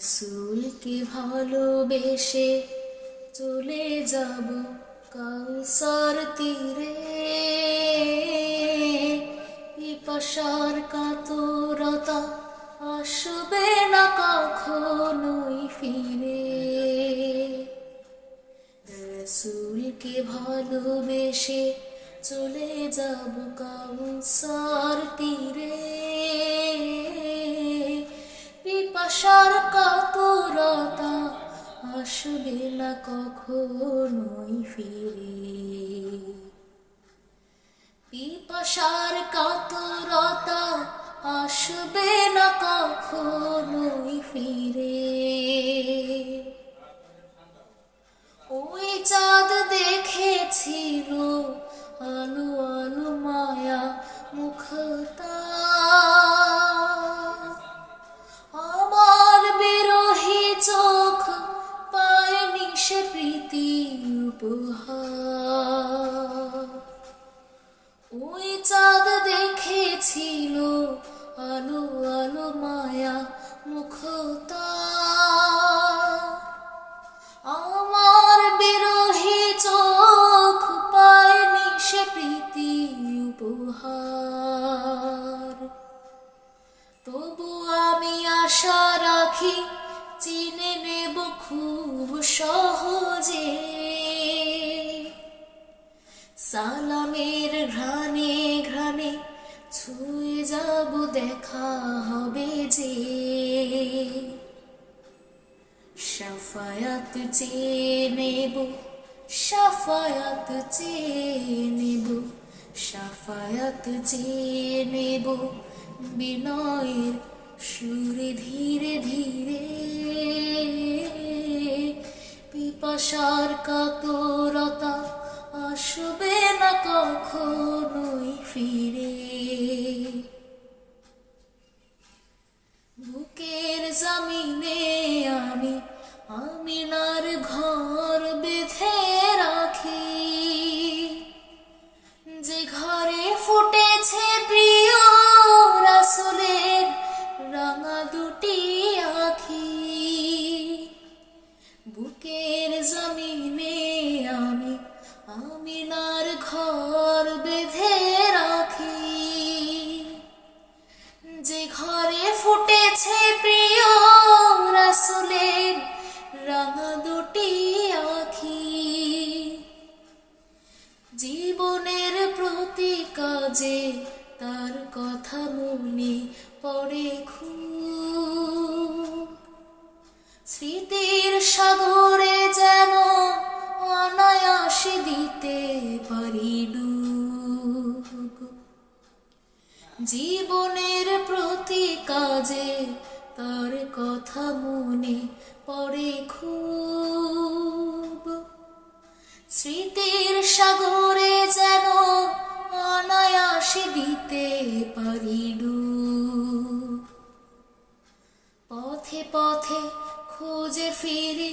রসুলকে ভালোবেসে চলে যাব কাউসার তীরে। পিপাসার কাতরতা আসবে না কখনোই ফিরে। রসুলকে ভালোবেসে চলে যাব কাউসার তীরে। পিপাসার কাতরতা আসবে না কখনোই ফিরে। পিপাসার কাতরতা আসবে না কখনোই ফিরে। ওই চাঁদ দেখেছিল ওই চাঁদ দেখেছিল আলো আলো মুখতা। আমার বিরোহী চোখ পায়নি সে প্রীতি উপহার। তবু আমি আশা রাখি, চিনে নেব খুব সহজে। সালামের ঘ্রাণে ঘ্রাণে ছুঁয়ে যাব দেখা হবে যে। সাফায়াত চেয়ে নেব, সাফায়াত চেয়ে নেব, সাফায়াত চেয়ে নেব বিনয়ের সুরে ধীরে ধীরে। পিপাসার কাতরতা আসবে না কখনোই ফিরে। বুকের জামিনে আমি আমিনার ঘর বেঁধে রাখি। যে ঘরে ফুটেছে প্রিয় রাসুলের রাঙা দুটি আখি। বুকের কাজে তার কথা মনে পড়ে স্মৃতির সাগরে যেন অনায়াসে দিতে পারি জীবনের প্রতি কাজে তার কথা মনে পড়ে খুব। স্মৃতির সাগরে যেন অনায়াসে দিতে পারি ডুব পথে পথে খুঁজে ফিরি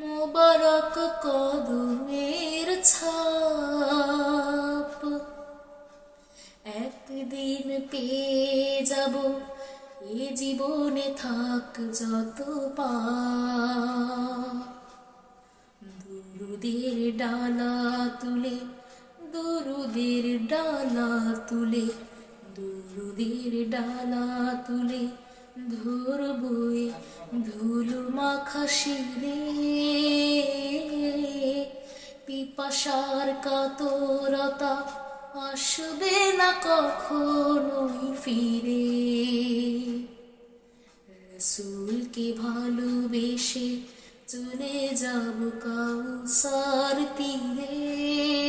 মোবারক কদমের ছাপ। একদিন পেয়ে যাব, এ জীবনে থাক যত পা দুরুদের ডালা তুলে দুরুদের ডালা তুলে, দুরুদের ডালা তুলে ধরবই ধুলো মাখা শিরে। পিপাসার কাতরতা আসবে না কখনোই ফিরে। রসুলকে ভালোবেসে চলে যাব কাউসার তীরে।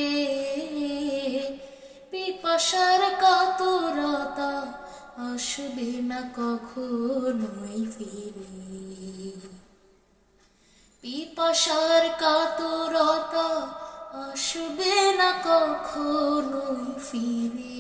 পিপাসার কাতরতা আসবে না কখনোই ফিরে। পিপাসার কাতরতা আসবে না কখনোই ফিরে।